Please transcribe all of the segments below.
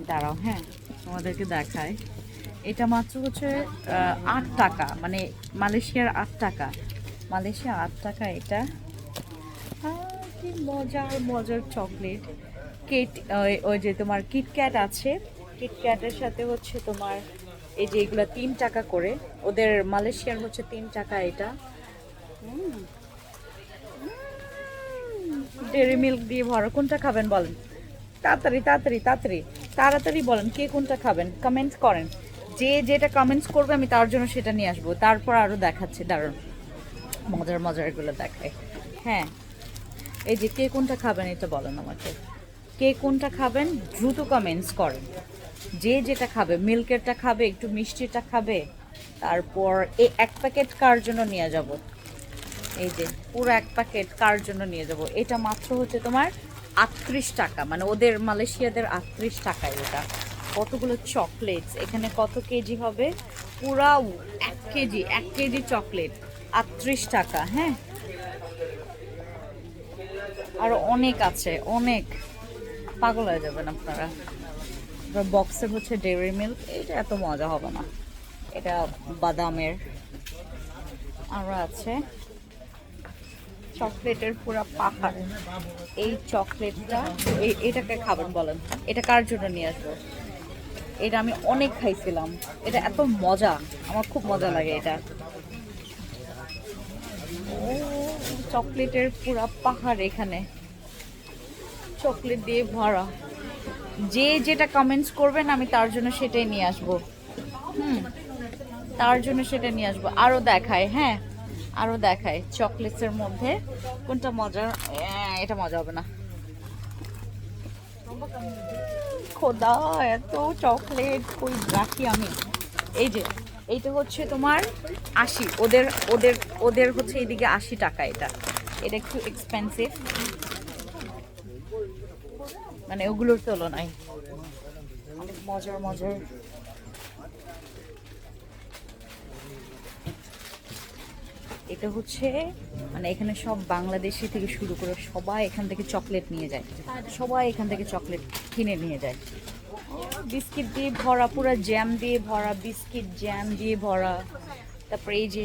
দাঁড়াও হ্যাঁ তোমাদেরকে দেখায় এটা মাত্র হচ্ছে আট টাকা মানে মালয়েশিয়ার আট টাকা। মালয়েশিয়া আট টাকা এটা। কি মজার মজার চকলেট। কেট, ওই- যে তোমার কিটক্যাট আছে। কিটক্যাটের সাথে হচ্ছে তোমার এই যে এগুলো তিন টাকা করে। ওদের মালয়েশিয়ার হচ্ছে তিন টাকা এটা। ডেরি মিল্ক দিয়ে ভরা। কোনটা খাবেন বলেন? তাড়াতাড়ি তাড়াতাড়ি তাড়াতাড়ি। তাড়াতাড়ি বলেন, কে কোনটা খাবেন? কমেন্ট করেন। যে যেটা কমেন্টস করবে, আমি তার জন্য সেটা নিয়ে আসব। তারপর আরও দেখাচ্ছে দারুণ মজার মজার এগুলো দেখায়। হ্যাঁ। এই যে কে কোনটা খাবেন, এটা বলেন আমাকে। কে কোনটা খাবেন, দ্রুত কমেন্টস করেন। যে যেটা খাবে, মিল্কেরটা খাবে, একটু মিষ্টিটা খাবে, তারপর এই এক প্যাকেট কার জন্য নিয়ে যাব? এই যে পুরো এক প্যাকেট কার জন্য নিয়ে যাব? এটা মাত্র হচ্ছে তোমার আটত্রিশ টাকা মানে ওদের মালয়েশিয়াদের আটত্রিশ টাকায় এটা। কতগুলো চকলেটস, এখানে কত কেজি হবে? পুরা এক কেজি এক কেজি চকলেট, আটত্রিশ টাকা হ্যাঁ? আরও অনেক আছে, অনেক। পাগল হয়ে যাবেন আপনারা। বক্সের হচ্ছে ডেয়ারি মিল্ক এটা এত মজা হবে না। এটা বাদামের। আরও আছে। চকলেটের পুরো পাহাড় এই চকলেটটা এটাকে খাবেন বলেন। এটা কার জন্য নিয়ে আসব? এটা আমি অনেক খাইছিলাম। এটা এত মজা, আমার খুব মজা লাগে এটা। চকলেটের পুরা পাহাড় এখানে। চকলেট দিয়ে ভরা। যে যেটা কমেন্টস করবেন, আমি তার জন্য সেটাই নিয়ে আসব। হুম, তার জন্য সেটা নিয়ে আসব। আরও দেখায় হ্যাঁ। আরও দেখায় চকলেটসের মধ্যে। কোনটা মজা? এটা মজা হবে না। খোদা, এত চকলেট, কই রাখি আমি? এই যে, এইটা হচ্ছে তোমার আশি। ওদের ওদের ওদের হচ্ছে এইদিকে আশি টাকা এটা। এটা একটু এক্সপেন্সিভ মানে ওগুলোর তুলনায়। অনেক মজার মজার। এটা হচ্ছে মানে এখানে সব বাংলাদেশি থেকে শুরু করে সবাই এখান থেকে চকলেট নিয়ে যায়। সবাই এখান থেকে চকলেট কিনে নিয়ে যায়। বিস্কিট দিয়ে ভরা, পুরো জ্যাম দিয়ে ভরা, বিস্কিট জ্যাম দিয়ে ভরা। তারপরে এই যে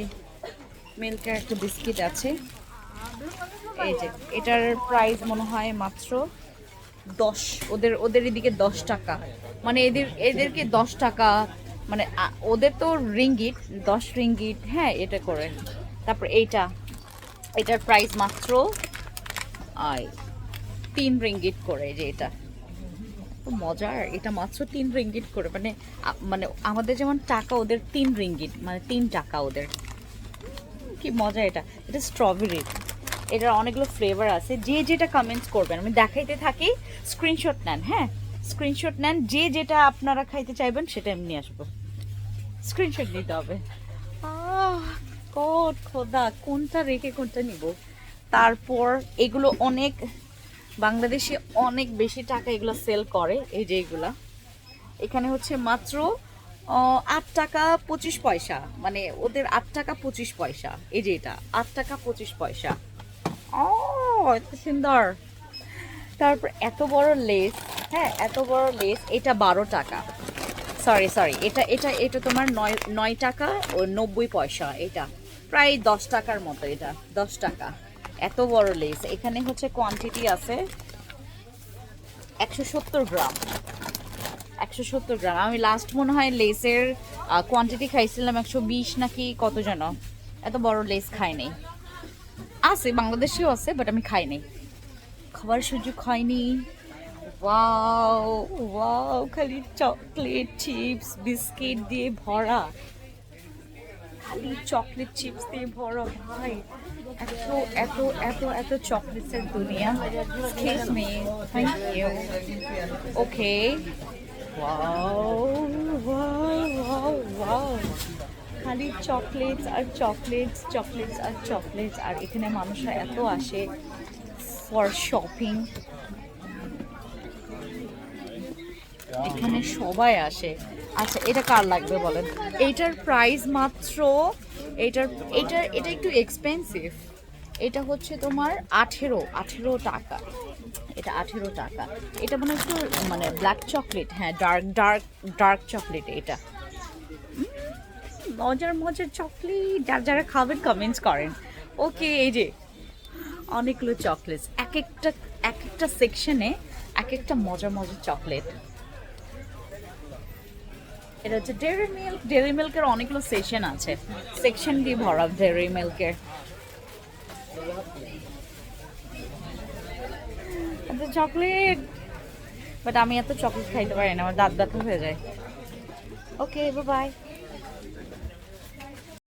মিল্কের একটা বিস্কিট আছে। এই যে, এটার প্রাইস মনে হয় মাত্র দশ, ওদের ওদের এদিকে দশ টাকা। মানে এদের, এদেরকে দশ টাকা মানে ওদের তো রিঙ্গিট দশ রিঙ্গিট হ্যাঁ এটা করে। তারপর এইটা। এটার প্রাইস মাত্র আই তিন রিঙ্গিট করে যে এটা। তো মজার এটা মাত্র তিন রিঙ্গিট করে। মানে মানে আমাদের যেমন টাকা ওদের তিন রিঙ্গিট মানে তিন টাকা ওদের। কি মজা এটা। এটা স্ট্রবেরি এটার অনেকগুলো ফ্লেভার আছে। যে যেটা কমেন্টস করবেন আমি দেখাইতে থাকি স্ক্রিনশট নেন হ্যাঁ? স্ক্রিনশট নেন যে যেটা আপনারা খাইতে চাইবেন সেটা এমনি আসব। স্ক্রিনশট নিতে হবে। আহ, কট খোদা, কোনটা রেখে কোনটা নিব? তারপর এগুলো অনেক, বাংলাদেশে অনেক বেশি টাকা এগুলো সেল করে, এই যে এগুলা। এখানে হচ্ছে মাত্র আট টাকা পঁচিশ পয়সা মানে ওদের আট টাকা পঁচিশ পয়সা, এই যে এটা, আট টাকা পঁচিশ পয়সা। ও, এত সুন্দর। তারপর এত বড় লেস হ্যাঁ এত বড় লেস এটা বারো টাকা। সরি সরি এটা এটা এটা তোমার নয় নয় টাকা ও নব্বই পয়সা, এটা। প্রায় দশ টাকার মতো এটা, দশ টাকা। এত বড় লেস এখানে হচ্ছে কোয়ান্টিটি আছে একশো সত্তর গ্রাম। একশো সত্তর গ্রাম। আমি লাস্ট মনে হয় লেসের কোয়ান্টিটি খাইছিলাম একশো বিশ নাকি কত যেন। এত বড় লেস খাই নাই। আছে, বাংলাদেশেও আছে বাট আমি খাই নাই। খাবার সুযোগ হয়নি। ওয়াও ওয়াও, খালি চকলেট চিপস বিস্কিট দিয়ে ভরা। খালি চকলেট চিপস দিয়ে ভরা ভাই। এত এত এত এত চকলেটসের দুনিয়া। Excuse me thank you okay খালি চকলেটস আর চকলেটস চকলেটস আর চকলেটস আর এখানে মানুষরা এত আসে ফর শপিং এখানে সবাই আসে। আচ্ছা এটা কার লাগবে বলেন? এইটার প্রাইস মাত্র, এইটার এইটার এটা একটু এক্সপেন্সিভ এটা হচ্ছে তোমার আঠেরো আঠেরো টাকা। এটা আঠেরো টাকা। এটা মনে একটু মানে ব্ল্যাক চকলেট হ্যাঁ ডার্ক ডার্ক ডার্ক চকলেট এটা। মজার মজার চকলেট যারা যারা খাবেন কমেন্টস করেন। ওকে এই যে, অনেকগুলো চকলেটস এক একটা এক একটা সেকশনে এক একটা মজার মজার চকলেট এটা হচ্ছে ডেরি মিল্ক ডেরি মিল্কের অনেকগুলো সেশন আছে। সেকশন দিয়ে ভরা ডেরি মিল্কের চকলেট বাট আমি এত চকলেট খাইতে পারি না, আমার দাঁত ব্যথা হয়ে যায়। Okay bye